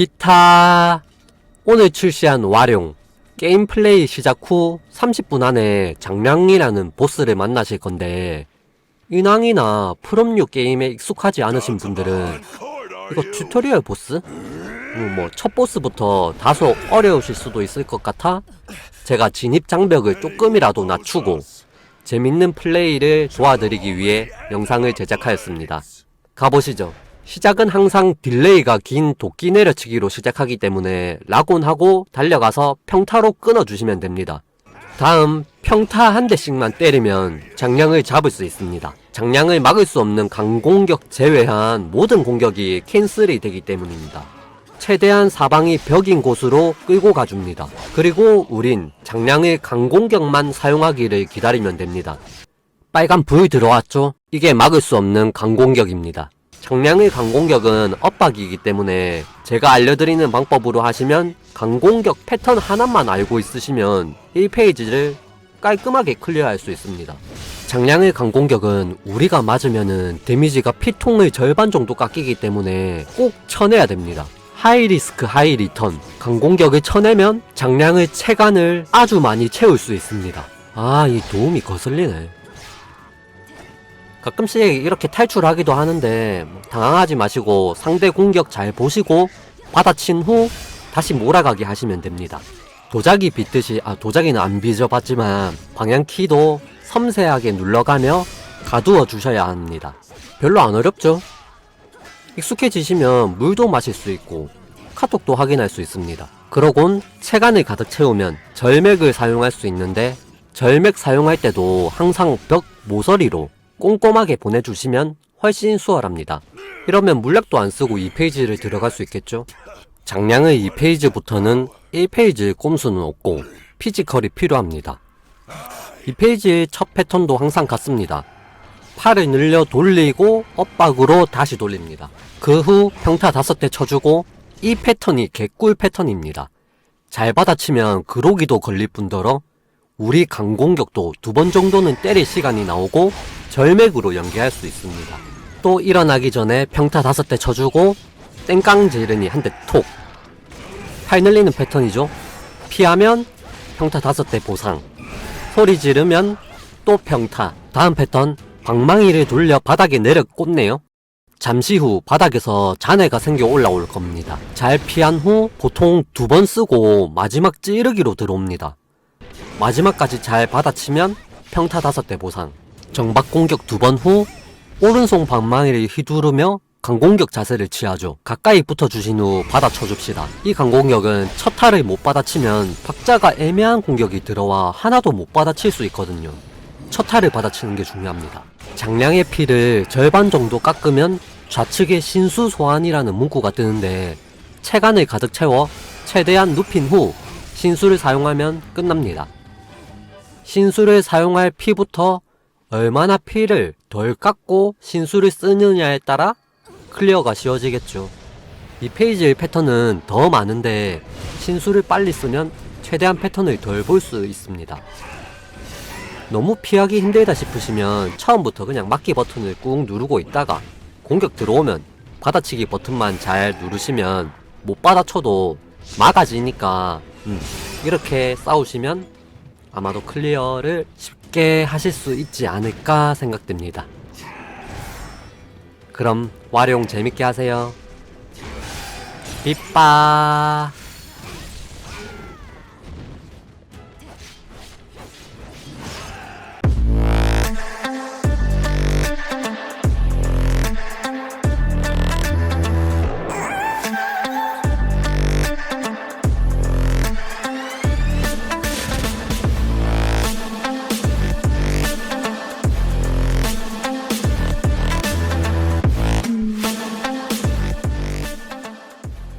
비타 오늘 출시한 와룡 게임 플레이 시작 후 30분 안에 장량이라는 보스를 만나실 건데 인왕이나 프롬류 게임에 익숙하지 않으신 분들은 이거 튜토리얼 보스? 뭐 첫 보스부터 다소 어려우실 수도 있을 것 같아 제가 진입 장벽을 조금이라도 낮추고 재밌는 플레이를 도와드리기 위해 영상을 제작하였습니다. 가보시죠. 시작은 항상 딜레이가 긴 도끼 내려치기로 시작하기 때문에 라곤하고 달려가서 평타로 끊어주시면 됩니다. 다음 평타 한 대씩만 때리면 장량을 잡을 수 있습니다. 장량을 막을 수 없는 강공격 제외한 모든 공격이 캔슬이 되기 때문입니다. 최대한 사방이 벽인 곳으로 끌고 가줍니다. 그리고 우린 장량을 강공격만 사용하기를 기다리면 됩니다. 빨간 불 들어왔죠? 이게 막을 수 없는 강공격입니다. 장량의 강공격은 엇박이기 때문에 제가 알려드리는 방법으로 하시면 강공격 패턴 하나만 알고 있으시면 1페이지를 깔끔하게 클리어할 수 있습니다. 장량의 강공격은 우리가 맞으면은 데미지가 피통의 절반 정도 깎이기 때문에 꼭 쳐내야 됩니다. 하이 리스크 하이 리턴 강공격을 쳐내면 장량의 체간을 아주 많이 채울 수 있습니다. 아 이 도움이 거슬리네. 가끔씩 이렇게 탈출하기도 하는데 뭐 당황하지 마시고 상대 공격 잘 보시고 받아친 후 다시 몰아가게 하시면 됩니다. 도자기 빗듯이 아 도자기는 안 빚어봤지만 방향 키도 섬세하게 눌러가며 가두어 주셔야 합니다. 별로 안 어렵죠? 익숙해지시면 물도 마실 수 있고 카톡도 확인할 수 있습니다. 그러곤 체간을 가득 채우면 절맥을 사용할 수 있는데 절맥 사용할 때도 항상 벽 모서리로 꼼꼼하게 보내주시면 훨씬 수월합니다. 이러면 물약도 안 쓰고 2페이지를 들어갈 수 있겠죠? 장량의 2페이지부터는 1페이지의 꼼수는 없고 피지컬이 필요합니다. 2페이지의 첫 패턴도 항상 같습니다. 팔을 늘려 돌리고 엇박으로 다시 돌립니다. 그 후 평타 다섯 대 쳐주고 이 패턴이 개꿀 패턴입니다. 잘 받아치면 그로기도 걸릴 뿐더러 우리 강공격도 두 번 정도는 때릴 시간이 나오고 절맥으로 연계할 수 있습니다. 또 일어나기 전에 평타 다섯 대 쳐주고 땡깡 지르니 한 대 톡. 팔 늘리는 패턴이죠. 피하면 평타 다섯 대 보상. 소리 지르면 또 평타. 다음 패턴 방망이를 돌려 바닥에 내려 꽂네요. 잠시 후 바닥에서 잔해가 생겨 올라올 겁니다. 잘 피한 후 보통 두 번 쓰고 마지막 찌르기로 들어옵니다. 마지막까지 잘 받아치면 평타 다섯 대 보상. 정박 공격 두 번 후 오른손 방망이를 휘두르며 강공격 자세를 취하죠. 가까이 붙어주신 후 받아쳐줍시다. 이 강공격은 첫 타를 못 받아치면 박자가 애매한 공격이 들어와 하나도 못 받아칠 수 있거든요. 첫 타를 받아치는 게 중요합니다. 장량의 피를 절반 정도 깎으면 좌측에 신수 소환이라는 문구가 뜨는데 체간을 가득 채워 최대한 눕힌 후 신수를 사용하면 끝납니다. 신수를 사용할 피부터 얼마나 피를 덜 깎고 신수를 쓰느냐에 따라 클리어가 쉬워지겠죠. 이 페이지의 패턴은 더 많은데 신수를 빨리 쓰면 최대한 패턴을 덜 볼 수 있습니다. 너무 피하기 힘들다 싶으시면 처음부터 그냥 막기 버튼을 꾹 누르고 있다가 공격 들어오면 받아치기 버튼만 잘 누르시면 못 받아쳐도 막아지니까 음, 이렇게 싸우시면 아마도 클리어를 쉽게 하실 수 있지 않을까 생각됩니다. 그럼 활용 재밌게 하세요. 빗바